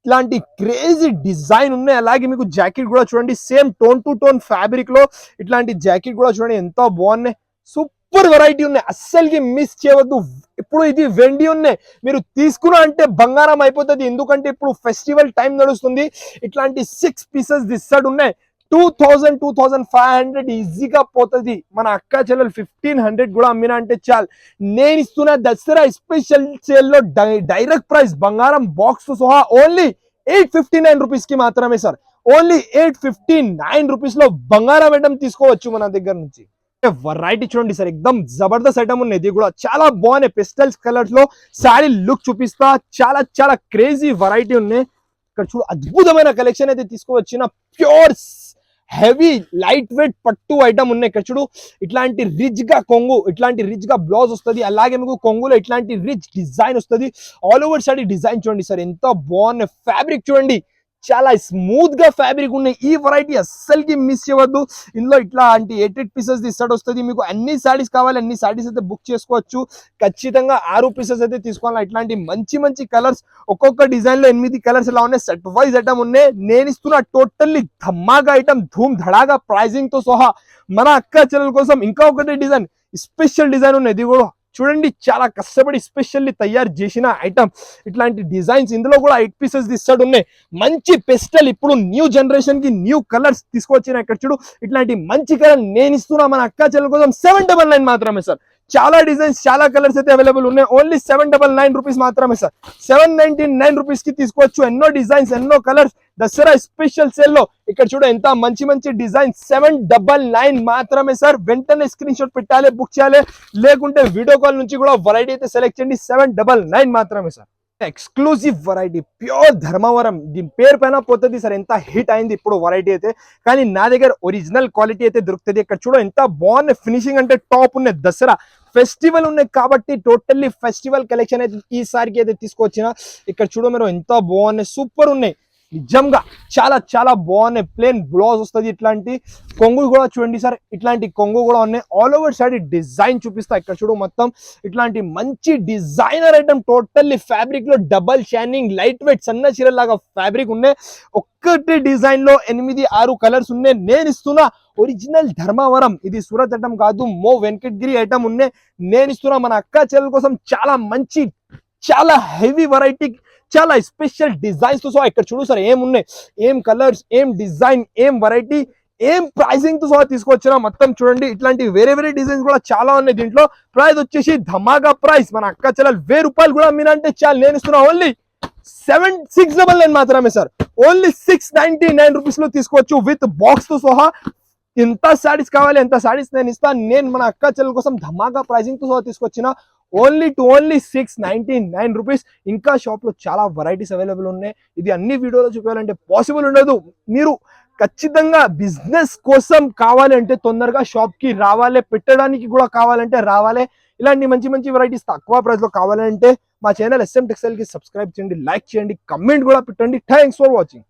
ఇట్లాంటి క్రేజీ డిజైన్ ఉన్నాయి. అలాగే మీకు జాకెట్ కూడా చూడండి సేమ్ టోన్ టు టోన్ ఫ్యాబ్రిక్లో ఇట్లాంటి జాకెట్ కూడా చూడండి ఎంత బాగున్నాయి. సూపర్ వెరైటీ ఉన్నాయి. అస్సలకి మిస్ చేయవద్దు. ఇప్పుడు ఇది వెండి ఉన్నాయి. మీరు తీసుకున్నా అంటే బంగారం అయిపోతుంది. ఎందుకంటే ఇప్పుడు ఫెస్టివల్ టైం నడుస్తుంది. ఇట్లాంటి సిక్స్ పీసెస్ దిస్ సైడ్ ఉన్నాయి. Two thousand two thousand five hundred ఈజీగా పోతుంది. మన అక్క చెల్లెలు ఫిఫ్టీన్ హండ్రెడ్ కూడా అమ్మినా అంటే చాలు. నేను ఇస్తున్న దసరా స్పెషల్ సేల్లో డైరెక్ట్ ప్రైస్ బంగారం బాక్స్ సహా ఓన్లీ ఎయిట్ ఫిఫ్టీ నైన్ రూపీస్కి మాత్రమే sir. Only eight fifty nine రూపీస్లో బంగారం ఐటమ్ తీసుకోవచ్చు మన దగ్గర నుంచి. వెరైటీ చూడండి సార్ ఎక్దమ్ జబర్దస్త్ ఐటమ్ ఉన్నాయి ఇది కూడా. చాలా బాగున్నాయి పెస్టల్స్ కలర్స్లో. శారీ లుక్ చూపిస్తా. చాలా చాలా క్రేజీ వెరైటీ ఉన్నాయి. ఇక్కడ చూడు అద్భుతమైన కలెక్షన్ అయితే తీసుకువచ్చిన. ప్యూర్ హెవీ లైట్ వెయిట్ పట్టు ఐటమ్ ఉన్నాయి. ఇక్కడ చూడు ఇట్లాంటి రిచ్గా కొంగు ఇట్లాంటి రిచ్గా బ్లౌజ్ వస్తుంది. అలాగే మీకు కొంగులో ఇట్లాంటి రిచ్ డిజైన్ వస్తుంది. ఆల్ ఓవర్ సైడ్ డిజైన్ చూడండి సార్ ఎంత బాగున్నాయి. ఫ్యాబ్రిక్ చూడండి. చాలా స్మూత్గా ఫ్యాబ్రిక్ ఉన్నాయి. ఈ వెరైటీ అస్సలకి మిస్ చేయవద్దు. ఇందులో అంటే ఎయిట్ ఎయిట్ పీసెస్ ఇస్తాడు వస్తుంది. మీకు అన్ని శారీస్ కావాలి అన్ని శారీస్ అయితే బుక్ చేసుకోవచ్చు. ఖచ్చితంగా ఆరు పీసెస్ అయితే తీసుకోవాలి? ఇట్లాంటి మంచి మంచి కలర్స్ ఒక్కొక్క డిజైన్లో ఎనిమిది కలర్స్ ఎలా ఉన్నాయి? సెట్ వైజ్ ఐటమ్ ఉన్నాయి. నేను ఇస్తున్న టోటల్లీ ధమ్మాగా ఐటమ్ ధూమ్ ధడాగా ప్రైజింగ్తో సహా మన అక్క చెల్లెల కోసం ఇంకా ఒకటి డిజైన్ స్పెషల్ డిజైన్ ఉన్నాయి ఇది కూడా చూడండి చాలా కష్టపడి స్పెషల్లీ తయారు చేసిన ఐటమ్ ఇట్లాంటి డిజైన్స్ ఇందులో కూడా ఎయిట్ పీసెస్ తీస్తాడు ఉన్నాయి. మంచి పెస్టల్ ఇప్పుడు న్యూ జనరేషన్కి న్యూ కలర్స్ తీసుకొచ్చిన ఇక్కడ చూడు ఇట్లాంటి మంచి కలర్ నేను ఇస్తున్నా మన అక్క చెల్లెల కోసం సెవెన్ డబల్ నైన్ మాత్రమే సార్. చాలా డిజైన్స్ చాలా కలర్స్ అయితే అవైలబుల్ ఉన్నాయి. Only seven double nine rupees మాత్రమే సార్. సెవెన్ నైన్టీ నైన్ రూపీస్కి తీసుకోవచ్చు. ఎన్నో డిజైన్స్ ఎన్నో కలర్స్. దసరా స్పెషల్ సేల్లో ఇక్కడ చూడ ఎంత మంచి మంచి డిజైన్ సెవెన్ డబల్ నైన్ మాత్రమే సార్. వెంటనే స్క్రీన్ షాట్ పెట్టాలి బుక్ చేయాలి. లేకుంటే వీడియో కాల్ నుంచి కూడా వెరైటీ అయితే సెలెక్ట్ చేయండి. సెవెన్ డబల్ నైన్ మాత్రమే sir. Exclusive variety pure Dharmavaram. దీని పేరు పైన పోతుంది సార్ ఎంత హిట్ అయింది ఇప్పుడు వెరైటీ అయితే. కానీ నా దగ్గర ఒరిజినల్ క్వాలిటీ అయితే దొరుకుతుంది. ఇక్కడ చూడ ఎంత బాగుంది ఫినిషింగ్ అంటే టాప్ ఉన్నాయి. దసరా ఫెస్టివల్ ఉన్నాయి కాబట్టి టోటల్లీ ఫెస్టివల్ కలెక్షన్ అయితే ఈసారికి అయితే తీసుకొచ్చిన. ఇక్కడ చూడ మీరు ఎంత బాగున్నాయి. సూపర్ ఉన్నాయి. నిజంగా చాలా చాలా బాగున్నాయి. ప్లేన్ బ్లౌజ్ వస్తుంది ఇట్లాంటి. కొంగు కూడా చూడండి సార్ ఇట్లాంటి కొంగు కూడా ఉన్నాయి. ఆల్ ఓవర్ సైడ్ డిజైన్ చూపిస్తా ఇక్కడ చూడు మొత్తం. ఇట్లాంటి మంచి డిజైనర్ ఐటమ్ టోటల్లీ ఫ్యాబ్రిక్లో డబల్ షైనింగ్ లైట్ వెయిట్ సన్న చీరల్ లాగా ఫ్యాబ్రిక్ ఉన్నాయి. ఒక్కటి డిజైన్లో ఎనిమిది ఆరు కలర్స్ ఉన్నాయి. నేను ఇస్తున్నా ఒరిజినల్ ధర్మవరం. ఇది సూరత్ ఐటమ్ కాదు మో వెంకటగిరి ఐటమ్ ఉన్నాయి. నేను ఇస్తున్నా మన అక్క చెల్లెల కోసం చాలా మంచి చాలా హెవీ వెరైటీ చాలా స్పెషల్ డిజైన్స్తో సహా ఇక్కడ చూడు సార్ ఏం ఉన్నాయి ఏం కలర్స్ ఏం డిజైన్ ఏం వెరైటీ ఏం ప్రైసింగ్తో సహా తీసుకొచ్చినా మొత్తం చూడండి. ఇట్లాంటి వేరే వేరే డిజైన్స్ కూడా చాలా ఉన్నాయి దీంట్లో. ప్రైస్ వచ్చేసి ధమాగా ప్రైస్ మన అక్క చెల్లెలు వెయ్యి రూపాయలు కూడా మీనంటే చాలా. నేను ఇస్తున్నా only seven six double nine మాత్రమే sir. Only six ninety nine రూపీస్లో తీసుకోవచ్చు విత్ బాక్స్తో సహా. ఎంత శారీస్ కావాలి ఎంత శారీస్ నేను ఇస్తాను నేను మన అక్క చెల్లెల కోసం ధమాగా ప్రైసింగ్తో సహా తీసుకొచ్చిన only two only six ninety nine rupees. ఇంకా షాప్లో చాలా వెరైటీస్ అవైలబుల్ ఉన్నాయి. ఇది అన్ని వీడియోలో చూపించాలంటే పాసిబుల్ ఉండదు. మీరు ఖచ్చితంగా బిజినెస్ కోసం కావాలంటే తొందరగా షాప్కి రావాలే రావాలి పెట్టడానికి కూడా కావాలంటే రావాలి. ఇలాంటి మంచి మంచి వెరైటీస్ తక్కువ ప్రైస్లో కావాలంటే మా ఛానల్ ఎస్ఎం టెక్స్టైల్కి సబ్స్క్రైబ్ చేయండి లైక్ చేయండి కమెంట్ కూడా పెట్టండి. Thanks for watching